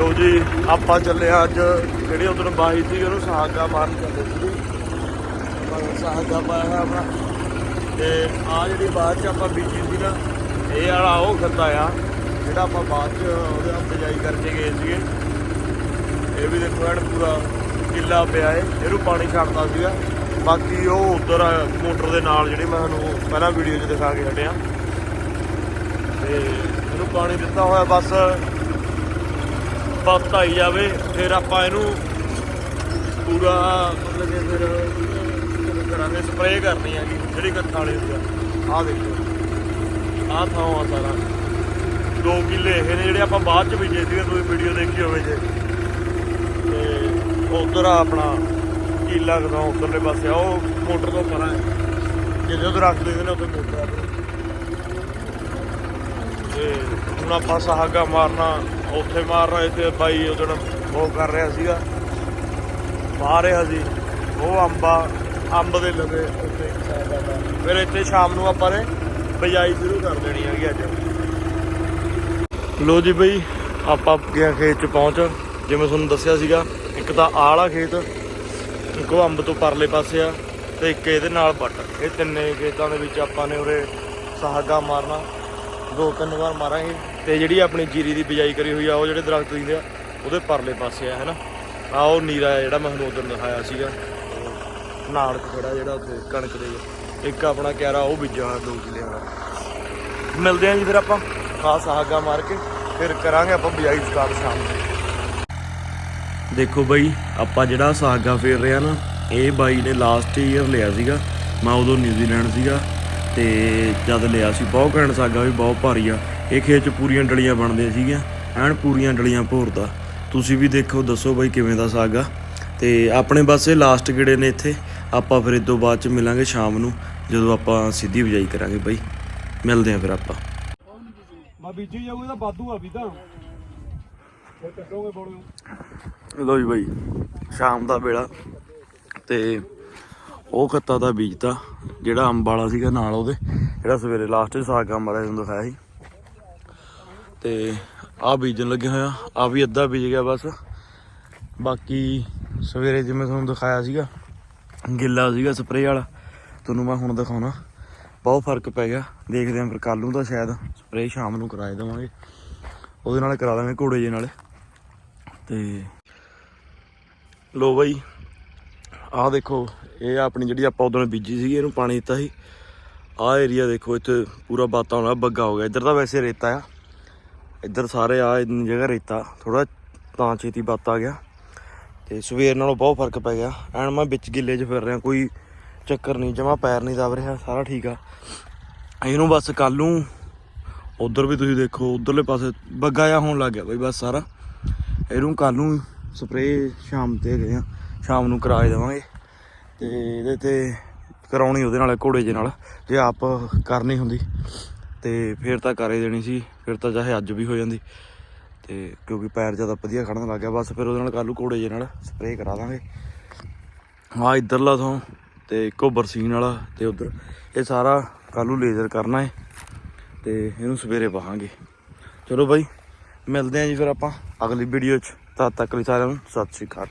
ਲੋ ਜੀ, ਆਪਾਂ ਚੱਲੇ ਆ ਅੱਜ ਜਿਹੜੀ ਉਧਰ ਬਾਈ ਸੀ, ਉਹਨੂੰ ਸਹਾਗਾ ਮਾਰਨ ਚੱਲੇ ਸੀ। ਆਪਾਂ ਸਹਾਗਾ ਪਾਇਆ ਹੋਇਆ ਆਪਣਾ। ਤੇ ਆ ਜਿਹੜੀ ਬਾਅਦ ਚ ਆਪਾਂ ਬੀਜੀ ਸੀ ਨਾ, ਇਹ ਵਾਲਾ ਉਹ ਖੱਤਾ ਆ, ਜਿਹੜਾ ਆਪਾਂ ਬਾਅਦ ਚ ਉਹਦੇ ਬਿਜਾਈ ਕਰਕੇ ਗਏ ਸੀਗੇ। ਇਹ ਵੀ ਦੇਖੋ ਐਨ ਪੂਰਾ ਕਿੱਲਾ ਪਿਆ ਏ, ਇਹਨੂੰ ਪਾਣੀ ਛੱਡਦਾ ਸੀਗਾ। ਬਾਕੀ ਉਹ ਉਧਰ ਮੋਟਰ ਦੇ ਨਾਲ ਜਿਹੜੀ ਮੈਂ ਤੁਹਾਨੂੰ ਪਹਿਲਾਂ ਵੀਡੀਓ 'ਚ ਦਿਖਾ ਕੇ ਹਟਿਆ। ਤੇ ਇਹਨੂੰ ਪਾਣੀ ਦਿੱਤਾ ਹੋਇਆ ਬਸ। ਬਸ ਆਈ ਜਾਵੇ, ਫਿਰ ਆਪਾਂ ਇਹਨੂੰ ਪੂਰਾ ਮਤਲਬ ਕਿ ਫਿਰ ਕਿਵੇਂ ਕਰਾਂਗੇ ਸਪਰੇਅ ਕਰਨੀ ਹੈਗੀ, ਜਿਹੜੀ ਕੱਥਾ ਵਾਲੀ ਹੁੰਦੀ ਆ। ਆਹ ਦੇਖੋ। ਆਹ ਥਾਂ ਆ ਸਾਰਾ। ਦੋ ਕਿੱਲੇ ਇਹ ਨੇ ਜਿਹੜੇ ਆਪਾਂ ਬਾਅਦ ਚ ਬੀਜੇ ਸੀਗੇ, ਤੁਸੀਂ ਵੀਡੀਓ ਦੇਖੀ ਹੋਵੇ ਜੇ। ਤੇ ਉਧਰ ਆਪਣਾ ਕਿੱਲਾ ਕਦੋਂ ਉਧਰਲੇ ਪਾਸੇ ਆ, ਉਹ ਮੋਟਰ ਤੋਂ ਪਰਾਂ ਹੈ ਜਿਹਦੇ ਉਧਰ ਰੱਖ ਦਿੰਦੇ ਨੇ ਉੱਥੇ ਮੋਟਰ ਆ। ਆਪਣੀ। ਤੇ ਹੁਣ ਆਪਾਂ ਸਹਾਗਾ ਮਾਰਨਾ ਉੱਥੇ ਮਾਰ ਰਹੇ ਤੇ ਬਾਈ ਉਹ ਜਿਹੜਾ ਉਹ ਕਰ ਰਿਹਾ ਸੀਗਾ। ਮਾਰ ਰਿਹਾ ਸੀ। ਉਹ ਅੰਬਾ, ਅੰਬ ਦੇ ਲਵੇ ਉੱਤੇ ਫਿਰ ਇੱਥੇ ਸ਼ਾਮ ਨੂੰ ਆਪਾਂ ਨੇ ਬਜਾਈ ਸ਼ੁਰੂ ਕਰ ਦੇਣੀ ਹੈਗੀ ਅੱਜ। ਲੋ ਜੀ ਬਈ, ਆਪਾਂ ਗਿਆ ਖੇਤ ਚ ਪਹੁੰਚ। ਜਿਵੇਂ ਤੁਹਾਨੂੰ ਦੱਸਿਆ ਸੀਗਾ, ਇੱਕ ਤਾਂ ਆਹ ਵਾਲਾ ਖੇਤ, ਇੱਕ ਉਹ ਅੰਬ ਤੋਂ ਪਰਲੇ ਪਾਸੇ ਆ ਤੇ ਇੱਕ ਇਹਦੇ ਨਾਲ ਬੱਟ ਇਹ ਤਿੰਨੇ ਖੇਤਾਂ ਦੇ ਵਿੱਚ ਆਪਾਂ ਨੇ ਉਰੇ ਸਹਾਗਾ ਮਾਰਨਾ। ਦੋ ਤਿੰਨ ਵਾਰ ਮਾਰਾਂਗੇ। ਤੇ ਜਿਹੜੀ ਆਪਣੀ ਜੀਰੀ ਦੀ ਬਿਜਾਈ ਕਰੀ ਹੋਈ ਆ, ਉਹ ਜਿਹੜੇ ਦਰਖਤ ਦਿੰਦੇ ਆ, ਉਹਦੇ ਪਰਲੇ ਪਾਸੇ ਆ, ਹੈਨਾ? ਆ ਉਹ ਨੀਰਾ ਆ ਜਿਹੜਾ ਮੈਂ ਤੁਹਾਨੂੰ ਉਦੋਂ ਦਿਖਾਇਆ ਸੀਗਾ। ਉਹ ਨਾੜਕ ਖੜਾ ਜਿਹੜਾ ਉੱਥੇ, ਕਣਕ ਦੇ। ਇੱਕ ਆਪਣਾ ਕਿਆਰਾ, ਉਹ ਬੀਜਿਆ ਹੋਇਆ ਦੋ ਕਿੱਲਿਆਂ ਦਾ ਮਿਲਦੇ ਆਂ ਜੀ ਫਿਰ ਆਪਾਂ, ਖਾਸ ਸਹਾਗਾ ਮਾਰ ਕੇ, ਫਿਰ ਕਰਾਂਗੇ ਆਪਾਂ ਬਿਜਾਈ ਸਟਾਰਟ ਸ਼ਾਮ ਨੂੰ। ਦੇਖੋ ਬਈ, ਆਪਾਂ ਜਿਹੜਾ ਸਾਗਾ ਫੇਰ ਰਿਹਾ ਨਾ, ਇਹ ਬਾਈ ਨੇ ਲਾਸਟ ਈਅਰ ਲਿਆ ਸੀਗਾ। ਮੈਂ ਉਦੋਂ ਨਿਊਜ਼ੀਲੈਂਡ ਸੀਗਾ, ਤੇ ਜਦ ਲਿਆ ਸੀ, ਬਹੁਤ ਘੈਂਟ ਸਾਗਾ ਵੀ, ਬਹੁਤ ਭਾਰੀ ਆ। ਇਹ ਖੇਤ ਚ ਪੂਰੀਆਂ ਡਲੀਆਂ ਬਣਦੀਆਂ ਸੀਗੀਆਂ ਐਨ ਪੂਰੀਆਂ ਡਲੀਆਂ ਭੋਰਦਾ। ਤੁਸੀਂ ਵੀ ਦੇਖੋ ਦੱਸੋ ਬਈ ਕਿਵੇਂ ਦਾ ਸਾਗਾ ਤੇ ਆਪਣੇ ਪਾਸੇ ਲਾਸਟ ਗੇੜੇ ਨੇ ਇੱਥੇ। ਆਪਾਂ ਫਿਰ ਤੋਂ ਬਾਅਦ ਚ ਮਿਲਾਂਗੇ ਸ਼ਾਮ ਨੂੰ ਜਦੋਂ ਆਪਾਂ ਸਿੱਧੀ ਬਿਜਾਈ ਕਰਾਂਗੇ ਬਈ। ਮਿਲਦੇ ਆਂ ਫਿਰ ਆਪਾਂ। ਮੈਂ ਬੀਜੀ ਜਾਊਗਾ ਤਾਂ ਬਾਦੂ ਆ ਵੀ ਤਾਂ ਫਿਰ ਕੱਟੋਗੇ ਬੋਲੇ ਲੋ ਜੀ ਬਾਈ ਸ਼ਾਮ ਦਾ ਵੇਲਾ। ਤੇ ਉਹ ਖੱਤਾ ਦਾ ਬੀਜਤਾ ਜਿਹੜਾ ਅੰਬ ਵਾਲਾ ਸੀਗਾ ਨਾਲ ਉਹਦੇ ਜਿਹੜਾ ਸਵੇਰੇ ਲਾਸਟ ਚ ਸਾਗ ਕੰਮ ਵਾਲਾ ਤੁਹਾਨੂੰ ਦਿਖਾਇਆ ਸੀ। ਤੇ ਆਹ ਬੀਜਣ ਲੱਗੇ ਹੋਇਆ ਆ। ਵੀ ਅੱਧਾ ਬੀਜ ਗਿਆ ਬਸ। ਬਾਕੀ ਸਵੇਰੇ ਜਿਵੇਂ ਤੁਹਾਨੂੰ ਦਿਖਾਇਆ ਸੀਗਾ, ਗਿੱਲਾ ਸੀਗਾ ਸਪਰੇਅ ਵਾਲਾ, ਤੁਹਾਨੂੰ ਮੈਂ ਹੁਣ ਦਿਖਾਉਣਾ। ਬਹੁਤ ਫ਼ਰਕ ਪੈ ਗਿਆ। ਦੇਖਦੇ ਆਂ ਫਿਰ ਕੱਲ ਨੂੰ ਤਾਂ ਸ਼ਾਇਦ ਸਪਰੇਅ ਸ਼ਾਮ ਨੂੰ ਕਰਾਏ ਦੇਵਾਂਗੇ। ਉਹਦੇ ਨਾਲ ਕਰਾ ਦਾਂਗੇ ਘੋੜੇ ਜੇ ਨਾਲ। ਤੇ ਲੋ ਬਾਈ, ਆਹ ਦੇਖੋ, ਇਹ ਆਪਣੀ ਜਿਹੜੀ ਆਪਾਂ ਉਦੋਂ ਬੀਜੀ ਸੀਗੀ, ਇਹਨੂੰ ਪਾਣੀ ਦਿੱਤਾ ਸੀ। ਆਹ ਏਰੀਆ ਦੇਖੋ, ਇੱਥੇ ਪੂਰਾ ਬਾਤਾਂ ਹੋਣਾ ਬੱਗਾ ਹੋ ਗਿਆ। ਇੱਧਰ ਤਾਂ ਵੈਸੇ ਰੇਤਾ ਆ। ਇੱਧਰ ਸਾਰੇ ਆ, ਇੰਨੀ ਜਗ੍ਹਾ ਰੇਤਾ ਥੋੜਾ ਤਾਂ ਛੇਤੀ ਬਾਤ ਆ ਗਿਆ ਤੇ ਸਵੇਰ ਨਾਲੋਂ ਬਹੁਤ ਫ਼ਰਕ ਪੈ ਗਿਆ। ਐਨ ਮੈਂ ਵਿੱਚ ਗਿੱਲੇ 'ਚ ਫਿਰ ਰਿਹਾ, ਕੋਈ ਚੱਕਰ ਨਹੀਂ, ਜਮਾ ਪੈਰ ਨਹੀਂ ਦਬ ਰਿਹਾ, ਸਾਰਾ ਠੀਕ ਆ। ਇਹਨੂੰ ਬਸ ਕੱਲ ਨੂੰ ਉਧਰ ਵੀ ਤੁਸੀਂ ਦੇਖੋ, ਉਧਰਲੇ ਪਾਸੇ ਬੱਗਾ ਜਾ ਹੋਣ ਲੱਗ ਗਿਆ ਬਈ ਬਸ ਸਾਰਾ। ਇਹਨੂੰ ਕੱਲ ਨੂੰ ਸਪਰੇਅ ਸ਼ਾਮ ਤੇ ਗਏ ਆ, ਸ਼ਾਮ ਨੂੰ ਕਰਾ ਦੇਵਾਂਗੇ। ਤੇ ਇਹਦੇ ਤੇ ਕਰਾਉਣੀ ਉਹਦੇ ਨਾਲ, ਘੋੜੇ ਜੇ ਨਾਲ, ਜੇ ਆਪ ਕਰਨੀ ਹੁੰਦੀ। ਤੇ ਫਿਰ ਤਾਂ ਕਰੇ ਦੇਣੀ ਸੀ, ਫਿਰ ਤਾਂ ਚਾਹੇ ਅੱਜ ਵੀ ਹੋ ਜਾਂਦੀ। ਤੇ ਕਿਉਂਕਿ ਪੈਰ ਜ਼ਿਆਦਾ ਵਧੀਆ ਖੜਨ ਲੱਗ ਗਿਆ, ਬਸ ਫਿਰ ਉਹਦੇ ਨਾਲ ਕੱਲ ਨੂੰ ਘੋੜੇ ਜੇ ਨਾਲ ਸਪਰੇਅ ਕਰਾ ਦਾਂਗੇ। ਹਾਂ ਇਧਰਲਾ ਤੋਂ ਤੇ ਇੱਕੋ ਬਰਸੀਨ ਵਾਲਾ ਤੇ ਉਧਰ। ਇਹ ਸਾਰਾ ਕੱਲ ਨੂੰ ਲੇਜ਼ਰ ਕਰਨਾ ਹੈ ਤੇ ਇਹਨੂੰ ਸਵੇਰੇ ਪਾਹਾਂਗੇ ਚਲੋ ਬਾਈ, ਮਿਲਦੇ ਆਂ ਜੀ ਫਿਰ ਆਪਾਂ ਅਗਲੀ ਵੀਡੀਓ 'ਚ। ਤਦ ਤੱਕ ਲਈ ਸਾਰਿਆਂ ਨੂੰ ਸਤਿ ਸ਼੍ਰੀ ਅਕਾਲ।